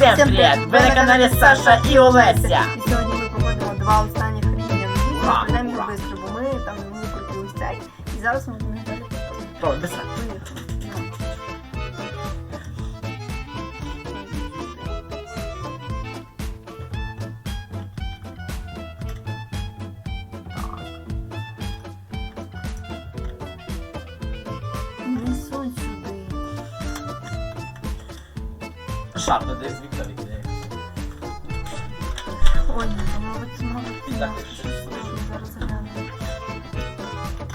Всем привет! Ви на каналі Саша і Олеся. І сьогодні ми проходимо два останніх рівня. в ура. швидко, бо ми там не викрутили ось цей. І зараз ми будемо далі. Жарно десь Віктор іде. Ой, ну, мабуть, мабуть, І так? Зараз Короче,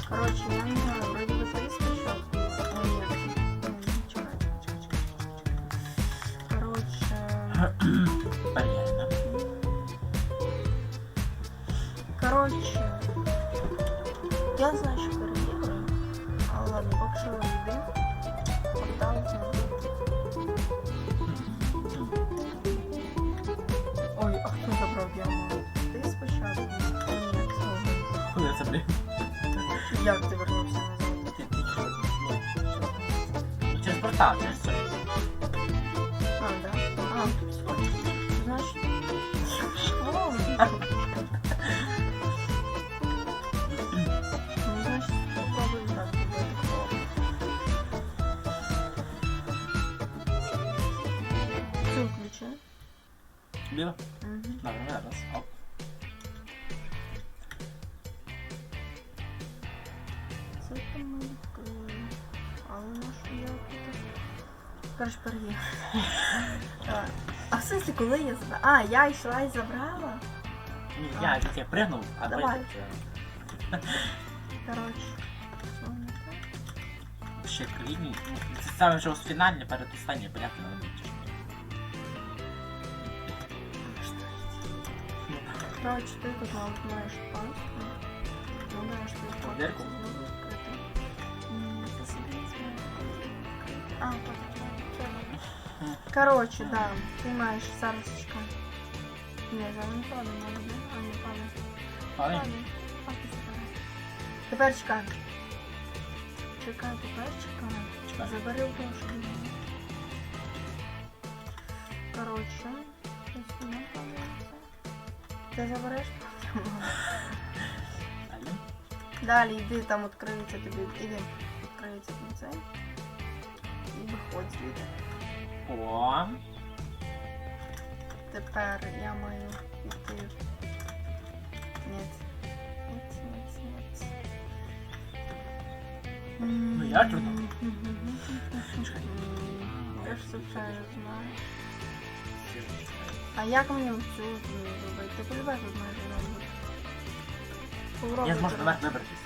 Коротше, я не знаю, вроді би ти скачав. Ой, ні. Ні, чекай, чекай, чекай. Коротше, знову. Куди це, блін? Як ти вернувся назад? Ну, Через портал, через це. А, да? А, тут все. Значит... О, Короче, перевір. Так. А в смысле, коли я забрала? А, я йшла і забрала? Ні, я від тебе пригнув, а Давай. потім Короче. що не так? ще крайні. Ну, Це саме вже фінальне, перед останнє, понятно, не буде. Короче, ти тут мабуть маєш паузу. Ну, да, що ти тут. Дірку? М, посередині відкрити. А, так, треба. Короче, да, ти маєш зараз чекай. Ні, зараз не падає, да? А, не падає. Падає? Тепер чекай. Чекай, тепер чекай. Чекай. Забери в. Короче, ось сюди падається. Ти забереш? Далі йди, там відкриється тобі. Іди, відкриється тобі цей. Виходь звідти. О, Тепер я маю піти. Ні. Ну, я. Чекай. Я ж це знаю. А як мені цю робити? Ти полюбай тут маєш Я зможу зробити. наверх вибратись.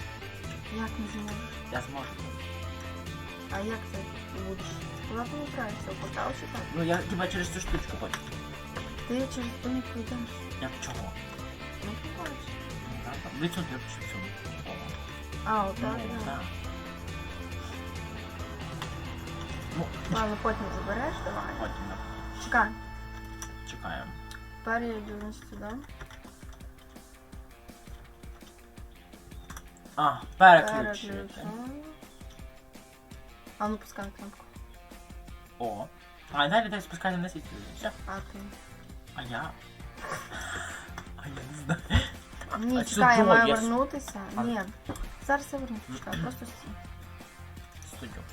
Як не зможеш? Я зможу. А як це будеш? Куди ти вибираєшся? В портал чи так? Ну я хіба через цю штучку хочу. Ти через паніку йдеш. Я чого? Ну, побачиш. Ну, так. Лицо треба чи. О, А, отак, ну, да. так. Ну, Ладно, потім забереш, давай. потім да. Чекай. чекаємо. Тепер я йду сюди. А, переключити. Переключаю. А ну пускай кнопку. О. А, і далі десь спускати на світ. Все. А ти. А я. А я не знаю. Ні, а чекай, я чудово, маю я с- вернутися. А. Ні. Зараз я вернуся, чекай, просто стій. Студію.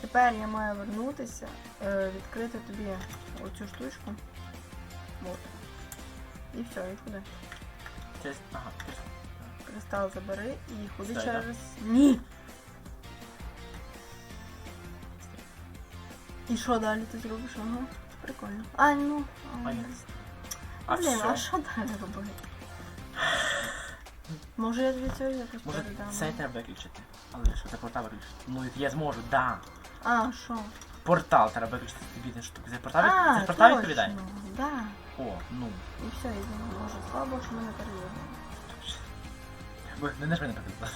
Тепер я маю вернутися, е, відкрити тобі оцю штучку. От. І все, і ходи. Це. Ага, це. Кристал забери і ходи Стой, через. Ні! І що далі ти зробиш? Ага. Прикольно. А, ну. а, Понятно. А Блін, а що далі робити? Може я цього якось Може, передам? це треба виключити. Але що це портал виключити? Ну я зможу, да. А, що? Портал треба виключити тобі не штуки. Це портал, А, це портал точно, відповідає? Да. О, ну. І все, йдемо. Може, слава Богу, що ми не перевіримо. Бо не нажми на портал.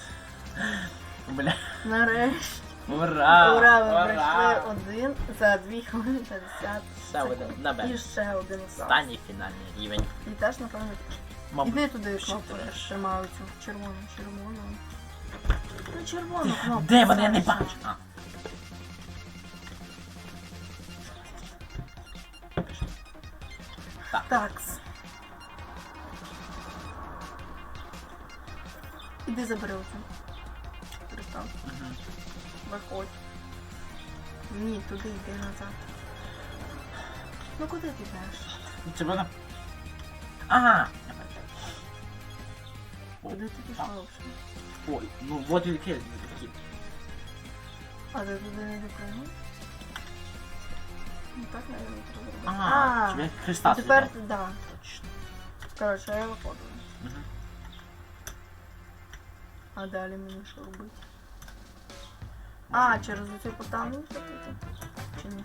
Бля. Нарешті. Ура! Ура, ми пройшли один за 2 хвилини 50 Ще один на І Б. ще один остав. Останній фінальний рівень. І теж, напевно, Мабуть. іди туди ще кнопку, теж. я ж цю червону, червону. Ну, червону кнопку. Де вони? Я не бачу. А. Так. Такс. Іди забери оцю. Кристал. Мгм. Виходь. Ні, туди йди назад. Ну куди ти йдеш? Ну, Це вона. Ага. я бачу. О, Куди ти пішла вже? Ой, ну вот і такі. такі. А ти туди не допрыгнув? Ну так, наверное, треба зробити. Ага, щоб я хреста тепер зробив. ти, да. Точно. Коротше, я виходжу. Мгм. А далі мені що робити? А, через оцей портал не вступити? Чи ні?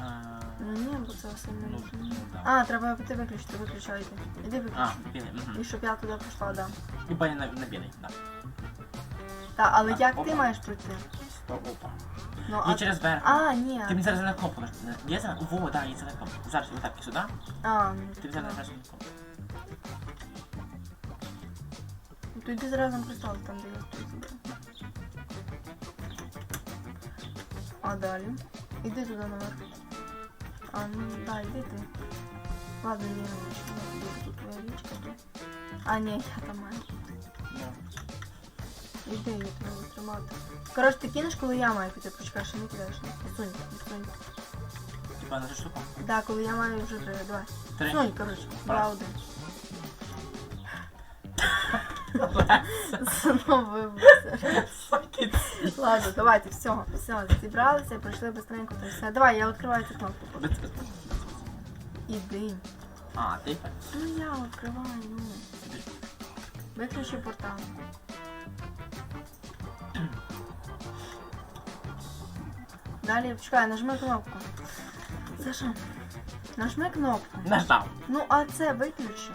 А, Ну ні, бо це все не Ну, розумію. ну, да. А, треба піти виключити, виключайте. Іди А, виключи. білий. І щоб я туди пішла, да. І баня на, на білий, так. Та, але А, як ти опа. маєш пройти? Опа. Ну, І а... через верх. а, ні. Ти мені зараз на кнопку нажми. Є за... Во, да, є за кнопку. Зараз отак і сюди. А, ну, Ти зараз да. нажмеш на кнопку. Ну, То йди зразу на там де я тут А далі? Іди туди наверх. А, ну да, іди ти. Ладно, ні, ну, що я буду тут твоя річка. то- А, ні, я там маю. Іди, я тебе буду тримати. Коротше, ти кинеш, коли я маю піти, почекай, що не кидаєш. Сунь, сунь. Типа на цю штуку. Да, коли я маю вже три, давай. Три. Сунь, коротше, два, Раз. один. Знову вибився. Ладно, давайте, все, все, зібралися, пройшли быстренько, то все. Давай, я відкриваю цю кнопку. Іди. А, ти? Ну я відкриваю, ну. Виключи портал. Далі, почекай, нажми кнопку. Саша, нажми кнопку. Нажав. Ну, а це виключи.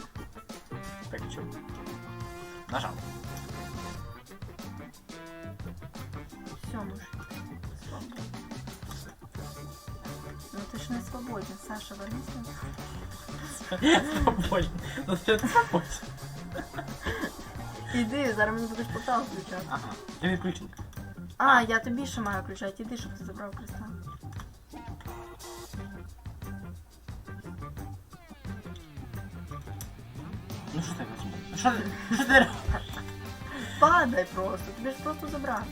Виключив. Нажав. Ну ти ж не свободен, Саша, вернися. Свободен. Ну ти свободен? Іди, зараз мені будеш портал включати. Ага. Я відключений. А, я тобі ще маю включати, іди, щоб ти забрав кристал. Ну що ти робиш? Що ти? Що ти? Падай просто, тобі ж просто забрати.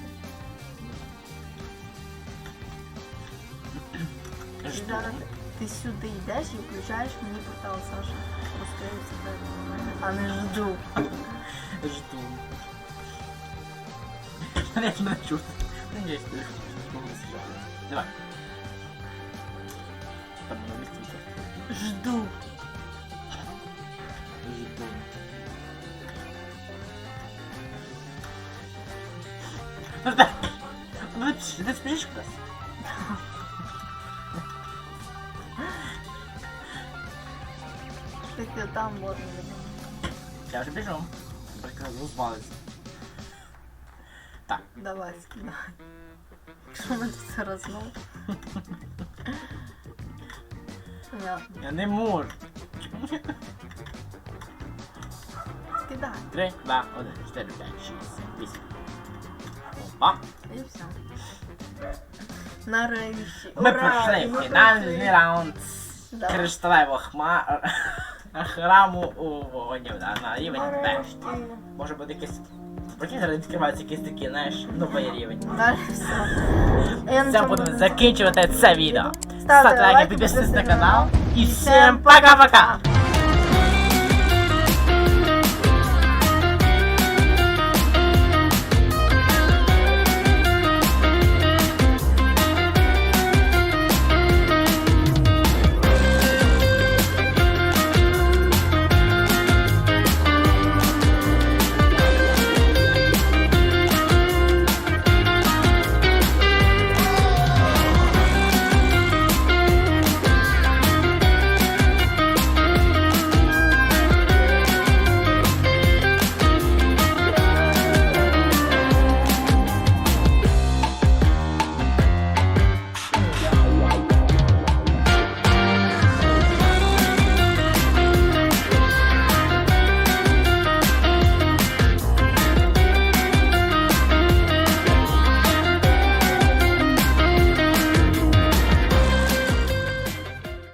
І Жду. зараз ти сюди йдеш і включаєш мені портал, Саша. Розкриється тебе до мене, а не жду. Жду. Я ж мене чути. Ну, є, ти зможу сидіти. Давай. Там на місці. Жду. Жду. Ну так. Ну ти ти спішиш Тільки там можна. Я вже біжу. Прекрасно розвалиться. Так. Давай, скидай. Якщо ми тут все розмов. Понятно. Я не можу. Скидай. Три, два, один, чотири, п'ять, шість, сім, вісім. Опа. І все. Нарешті. Ми Ура! Пройшли ми фінальний пройшли. раунд Да. кришталевого хма... храму у вогнів да, на рівень Б. Нарешті. Може бути якийсь... Прикинь, зараз відкриваються якісь такі, знаєш, новий рівень. Далі все. Я на цьому буду закінчувати це відео. Ставте лайки, підписуйтесь на канал. канал. І всім пока-пока!